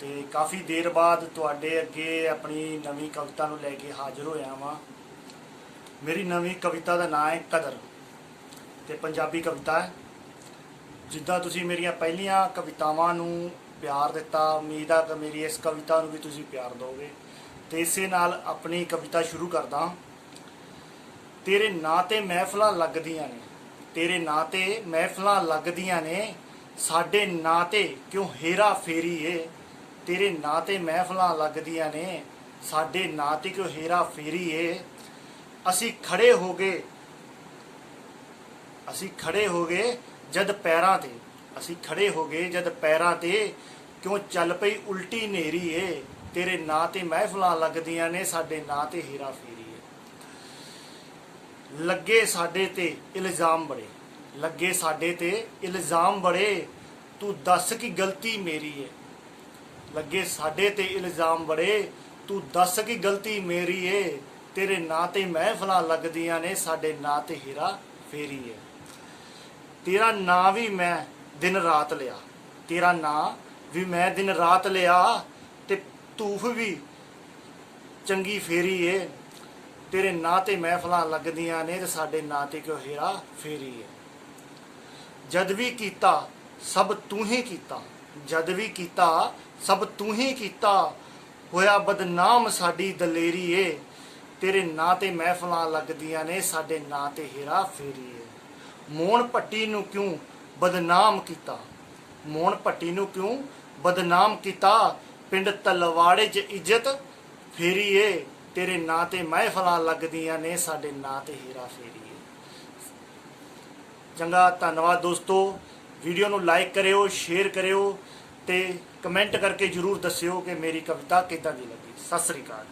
ਤੇ ਕਾਫੀ ਦੇਰ ਬਾਅਦ ਤੁਹਾਡੇ ਅੱਗੇ ਆਪਣੀ ਨਵੀਂ ਕਵਿਤਾ ਨੂੰ ਲੈ ਕੇ ਹਾਜ਼ਰ ਹੋਇਆ ਵਾਂ। ਮੇਰੀ ਨਵੀਂ ਕਵਿਤਾ ਦਾ ਨਾਮ ਹੈ ਕਦਰ ਤੇ ਪੰਜਾਬੀ ਕਵਿਤਾ ਹੈ। ਜਿੱਦਾਂ ਤੁਸੀਂ ਮੇਰੀਆਂ ਪਹਿਲੀਆਂ ਕਵਿਤਾਵਾਂ ਨੂੰ ਪਿਆਰ ਦਿੱਤਾ, ਉਮੀਦ ਆ ਕਿ ਮੇਰੀ ਇਸ ਕਵਿਤਾ ਨੂੰ ਵੀ ਤੁਸੀਂ ਪਿਆਰ ਦਿਓਗੇ ਤੇ ਇਸੇ ਨਾਲ ਆਪਣੀ ਕਵਿਤਾ ਸ਼ੁਰੂ ਕਰਦਾ ਤੇਰੇ ਨਾਂ ਤੇ ਮਹਿਫਲਾਂ ਲੱਗਦੀਆਂ ਨੇ, ਤੇਰੇ ਨਾਂ ਤੇ ਮਹਿਫਲਾਂ ਲੱਗਦੀਆਂ ਨੇ, ਸਾਡੇ ਨਾਂ ਤੇ ਕਿਉਂ ਹੇਰਾ ਫੇਰੀ ਏ? ਤੇਰੇ ਨਾਂ ਤੇ ਮਹਿਫਲਾਂ ਲੱਗਦੀਆਂ ਨੇ, ਸਾਡੇ ਨਾਂ ਤੇ ਕਿਉਂ ਹੇਰਾ ਫੇਰੀ ਏ ਅਸੀਂ ਖੜੇ ਹੋ ਗਏ, ਅਸੀਂ ਖੜੇ ਹੋ ਗਏ ਜਦ ਪੈਰਾਂ ਤੇ, ਅਸੀਂ ਖੜੇ ਹੋ ਗਏ ਜਦ ਪੈਰਾਂ ਤੇ, ਕਿਉਂ ਚੱਲ ਪਈ ਉਲਟੀ ਨੇਰੀ ਏ ਤੇਰੇ ਨਾਂ ਤੇ ਮਹਿਫਲਾਂ ਲੱਗਦੀਆਂ ਨੇ, ਸਾਡੇ ਨਾਂ ਤੇ ਹੀਰਾ ਫੇਰੀ ਏ ਲੱਗੇ ਸਾਡੇ ਤੇ ਇਲਜ਼ਾਮ ਬੜੇ, ਲੱਗੇ ਸਾਡੇ ਤੇ ਇਲਜ਼ਾਮ ਬੜੇ, ਤੂੰ ਦੱਸ ਕੀ ਗਲਤੀ ਮੇਰੀ ਏ। ਲੱਗੇ, ਸਾਡੇ ਤੇ ਇਲਜ਼ਾਮ ਬੜੇ, ਤੂੰ ਦੱਸ ਕੀ ਗਲਤੀ ਮੇਰੀ ਏ? ਤੇਰੇ ਨਾਂ ਤੇ ਮਹਿਫਲਾਂ ਲੱਗਦੀਆਂ ਨੇ, ਸਾਡੇ ਨਾਂ ਤੇ ਹੀਰਾ ਫੇਰੀ ਏ। ਤੇਰਾ ਨਾਂ ਵੀ ਮੈਂ ਦਿਨ ਰਾਤ ਲਿਆ। ਤੇਰਾ ਨਾਂ ਵੀ ਮੈਂ ਦਿਨ ਰਾਤ ਲਿਆ ਤੇ ਧੂਫ ਵੀ ਚੰਗੀ ਫੇਰੀ ਏ। ਤੇਰੇ ਨਾਂ ਤੇ ਮਹਿਫਲਾਂ ਲੱਗਦੀਆਂ ਨੇ ਤੇ ਸਾਡੇ ਨਾਂ ਤੇ ਕਿਉਂ ਹੀਰਾ ਫੇਰੀ ਏ? ਜਦ ਵੀ ਕੀਤਾ, ਸਭ ਤੂੰ ਹੀ ਕੀਤਾ। ਜਦ ਵੀ ਕੀਤਾ, ਸਭ ਤੂੰ ਹੀ ਕੀਤਾ। ਹੋਇਆ ਬਦਨਾਮ ਸਾਡੀ ਦਲੇਰੀ ਏ ਤੇਰੇ ਨਾਂ ਤੇ ਮਹਿਫਲਾਂ ਲੱਗਦੀਆਂ ਨੇ, ਸਾਡੇ ਨਾਂ ਤੇ ਹੀਰਾ ਫੇਰੀ ਏ ਮੋਹਨ ਭੱਟੀ ਨੂੰ ਕਿਉਂ ਬਦਨਾਮ ਕੀਤਾ? ਮੋਹਨ ਭੱਟੀ ਨੂੰ ਕਿਉਂ ਬਦਨਾਮ ਕੀਤਾ? ਪਿੰਡ ਤਲਵਾੜੇ 'ਚ ਇੱਜ਼ਤ ਫੇਰੀ ਏ ਤੇਰੇ ਨਾਂ ਤੇ ਮਹਿਫਲਾਂ ਲੱਗਦੀਆਂ ਨੇ, ਸਾਡੇ ਨਾਂ ਤੇ ਹੀਰਾ ਫੇਰੀ ਏ ਚੰਗਾ, ਧੰਨਵਾਦ ਦੋਸਤੋ। ਵੀਡੀਓ ਨੂੰ ਲਾਈਕ ਕਰਿਓ, ਸ਼ੇਅਰ ਕਰਿਓ ਤੇ ਕਮੈਂਟ ਕਰਕੇ ਜਰੂਰ ਦੱਸਿਓ ਕਿ ਮੇਰੀ ਕਵਿਤਾ ਕਿੱਦਾਂ ਦੀ ਲੱਗੀ। ਸਤਿ ਸ੍ਰੀ ਅਕਾਲ।